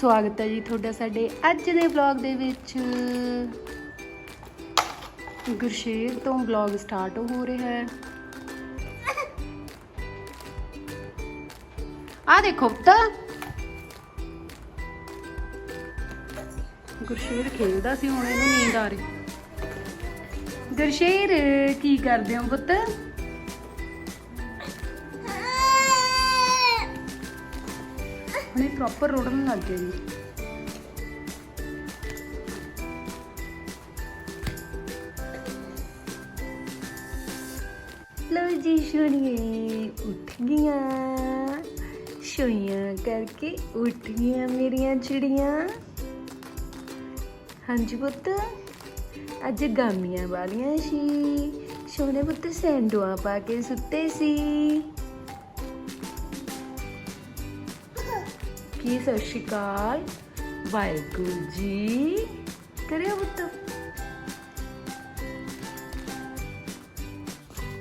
ਸਵਾਗਤ ਹੈ ਜੀ ਤੁਹਾਡਾ ਸਾਡੇ ਅੱਜ ਦੇ ਵਲੌਗ ਦੇ ਵਿੱਚ। ਗੁਰਸ਼ੇਰ ਤੋਂ ਵਲੌਗ ਸਟਾਰਟ ਹੋ ਰਿਹਾ ਹੈ। ਆ ਦੇਖੋ ਤਾਂ ਗੁਰਸ਼ੇਰ ਖੇਲਦਾ ਸੀ, ਹੁਣ ਇਹਨੂੰ ਨੀਂਦ ਆ ਰਹੀ। ਗੁਰਸ਼ੇਰ, ਕੀ ਕਰਦੇ ਹੋ ਪੁੱਤ? ਹੁਣੇ ਪ੍ਰੋਪਰ ਰੋੜਨ ਲੱਗ ਗਿਆ ਜੀ ਲੋ ਜੀ ਸ਼ੋਰੀਏ ਉੱਠ ਗਈਆਂ। ਸ਼ੋਈਆਂ ਕਰਕੇ ਉੱਠ ਗਈਆਂ ਮੇਰੀਆਂ ਚਿੜੀਆਂ ਹਾਂਜੀ ਪੁੱਤ, ਅੱਜ ਗਾਮੀਆਂ ਵਾਲੀਆਂ ਸੀ। ਸੋਨੇ ਪੁੱਤ ਸੈਂਡੋਆਂ ਪਾ ਕੇ ਸੁੱਤੇ ਸੀ। ਕੀ ਸਤਿ ਸ਼੍ਰੀ ਅਕਾਲ? ਵਾਹਿਗੁਰੂ ਜੀ ਕਰਿਓ ਪੁੱਤ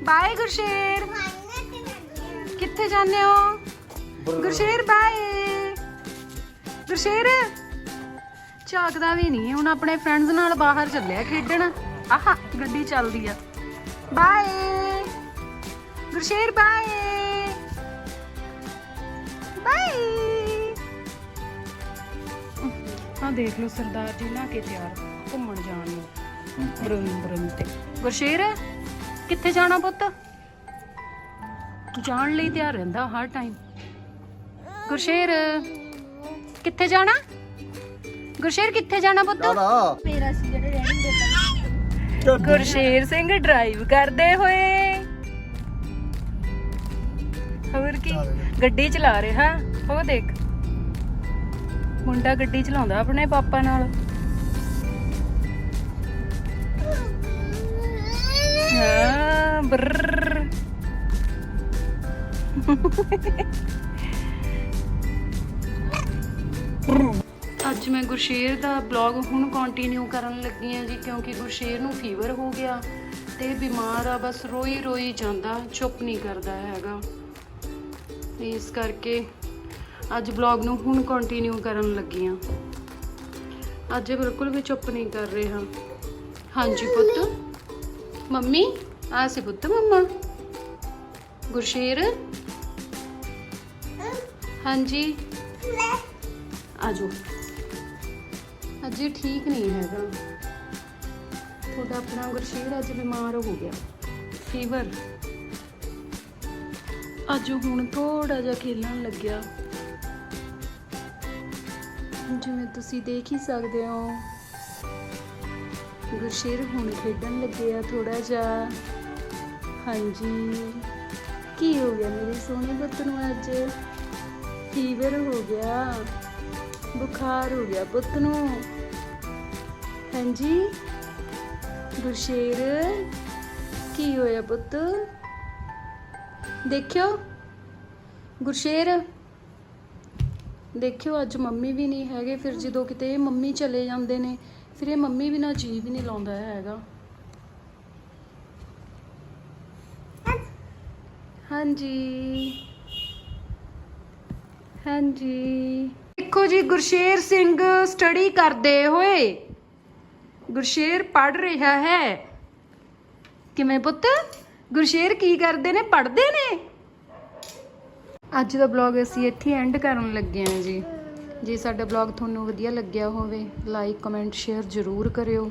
ਬਾਏ ਗੁਰਸ਼ੇਰ। ਕਿੱਥੇ ਜਾਂਦੇ ਹੋ? ਗੁਰਸ਼ੇਰ ਬਾਏ। ਗੁਰਸ਼ੇਰ, ਝਾਕਦਾ ਵੀ ਨਹੀਂ, ਹੁਣ ਆਪਣੇ ਫਰੈਂਡਸ ਨਾਲ ਬਾਹਰ ਚੱਲਿਆ ਖੇਡਣ। ਆਹਾ, ਗੱਡੀ ਚੱਲਦੀ ਆ। ਬਾਏ। ਗੁਰਸ਼ੇਰ ਬਾਏ। ਆ ਦੇਖ ਲਓ ਸਰਦਾਰ ਜੀ ਨਾ ਕੇ ਤਿਆਰ ਘੁੰਮਣ ਜਾਣ ਨੂੰ। ਬਰਮ ਬਰਮ ਤੇ। ਗੁਰਸ਼ੇਰ ਕਿੱਥੇ ਜਾਣਾ ਪੁੱਤ? ਜਾਣ ਲਈ ਤਿਆਰ ਰਹਿੰਦਾ ਹਰ ਟਾਈਮ ਗੁਰਸ਼ੇਰ ਕਿੱਥੇ ਜਾਣਾ? ਗੁਰਸ਼ੇਰ ਕਿੱਥੇ ਜਾਣਾ ਪੁੱਤ? ਮੇਰਾ ਸੀ ਜਿਹੜਾ ਰਹਿਣ ਦੇ ਗੁਰਸ਼ੇਰ ਸਿੰਘ ਡਰਾਈਵ ਕਰਦੇ ਹੋਏ। ਹੋਰ ਕੀ? ਗੱਡੀ ਚਲਾ ਰਿਹਾ ਉਹ ਦੇਖ। ਮੁੰਡਾ ਗੱਡੀ ਚਲਾਉਂਦਾ ਆਪਣੇ ਪਾਪਾ ਨਾਲ। ਹਾਂ ਬਰਰ ਅੱਜ ਮੈਂ ਗੁਰਸ਼ੇਰ ਦਾ ਬਲੌਗ ਹੁਣ ਕੰਟੀਨਿਊ ਕਰਨ ਲੱਗੀ ਹਾਂ ਜੀ, ਕਿਉਂਕਿ ਗੁਰਸ਼ੇਰ ਨੂੰ ਫੀਵਰ ਹੋ ਗਿਆ ਤੇ ਬਿਮਾਰ ਆ, ਬਸ ਰੋਈ ਰੋਈ ਜਾਂਦਾ, ਚੁੱਪ ਨਹੀਂ ਕਰਦਾ ਹੈਗਾ। ਇਸ ਕਰਕੇ ਅੱਜ ਬਲੌਗ ਨੂੰ ਹੁਣ ਕੰਟੀਨਿਊ ਕਰਨ ਲੱਗੀ ਹਾਂ ਅੱਜ ਬਿਲਕੁਲ ਵੀ ਚੁੱਪ ਨਹੀਂ ਕਰ ਰਿਹਾ। ਹਾਂਜੀ ਪੁੱਤ। ਮੰਮੀ, ਆ ਸੀ ਪੁੱਤ ਮੰਮਾ। ਗੁਰਸ਼ੇਰ। ਹਾਂਜੀ। ਆਜੋ। ਅੱਜ ਠੀਕ ਨਹੀਂ ਹੈਗਾ। ਤੁਹਾਡਾ ਆਪਣਾ ਗੁਰਸ਼ੇਰ ਅੱਜ ਬਿਮਾਰ ਹੋ ਗਿਆ। ਫੀਵਰ ਅੱਜ ਹੁਣ ਥੋੜਾ ਜਿਹਾ ਖੇਲਣ ਲੱਗਿਆ। ਜਿਵੇਂ ਤੁਸੀਂ ਦੇਖ ਹੀ ਸਕਦੇ ਹੋ। ਗੁਰਸ਼ੇਰ ਹੁਣ ਖੇਡਣ ਲੱਗੇ ਆ ਥੋੜਾ ਜਿਹਾ। ਹਾਂਜੀ। ਕੀ ਹੋ ਗਿਆ ਮੇਰੇ ਸੋਹਣੇ ਪੁੱਤ ਨੂੰ ਅੱਜ? ਫੀਵਰ ਹੋ ਗਿਆ। ਬੁਖਾਰ ਹੋ ਗਿਆ ਪੁੱਤ ਨੂੰ। ਹਾਂਜੀ? ਗੁਰਸ਼ੇਰ, ਕੀ ਹੋਇਆ ਪੁੱਤ? ਦੇਖਿਓ। ਗੁਰਸ਼ੇਰ। ਦੇਖਿਓ, ਅੱਜ ਮੰਮੀ ਵੀ ਨਹੀਂ ਹੈਗੇ, ਫਿਰ ਜਦੋਂ ਕਿਤੇ ਇਹ ਮੰਮੀ ਚਲੇ ਜਾਂਦੇ ਨੇ, ਫਿਰ ਇਹ ਮੰਮੀ ਬਿਨਾਂ ਜੀ ਵੀ ਨਹੀਂ ਲਾਉਂਦਾ ਹੈਗਾ। ਹਾਂਜੀ। ਹਾਂਜੀ। ਦੇਖੋ ਜੀ, ਗੁਰਸ਼ੇਰ ਸਿੰਘ ਸਟੱਡੀ ਕਰਦੇ ਹੋਏ। ਗੁਰਸ਼ੇਰ ਪੜ ਰਿਹਾ ਹੈ। ਕਿਵੇਂ ਪੁੱਤ? ਗੁਰਸ਼ੇਰ ਕੀ ਕਰਦੇ ਨੇ? ਪੜਦੇ ਨੇ? ਅੱਜ ਦਾ ਬਲੌਗ ਅਸੀਂ ਇੱਥੇ ਐਂਡ ਕਰਨ ਲੱਗੇ ਹਾਂ ਜੀ। ਜੇ ਸਾਡਾ ਬਲੌਗ ਤੁਹਾਨੂੰ ਵਧੀਆ ਲੱਗਿਆ ਹੋਵੇ ਲਾਈਕ ਕਮੈਂਟ ਸ਼ੇਅਰ ਜ਼ਰੂਰ ਕਰਿਓ।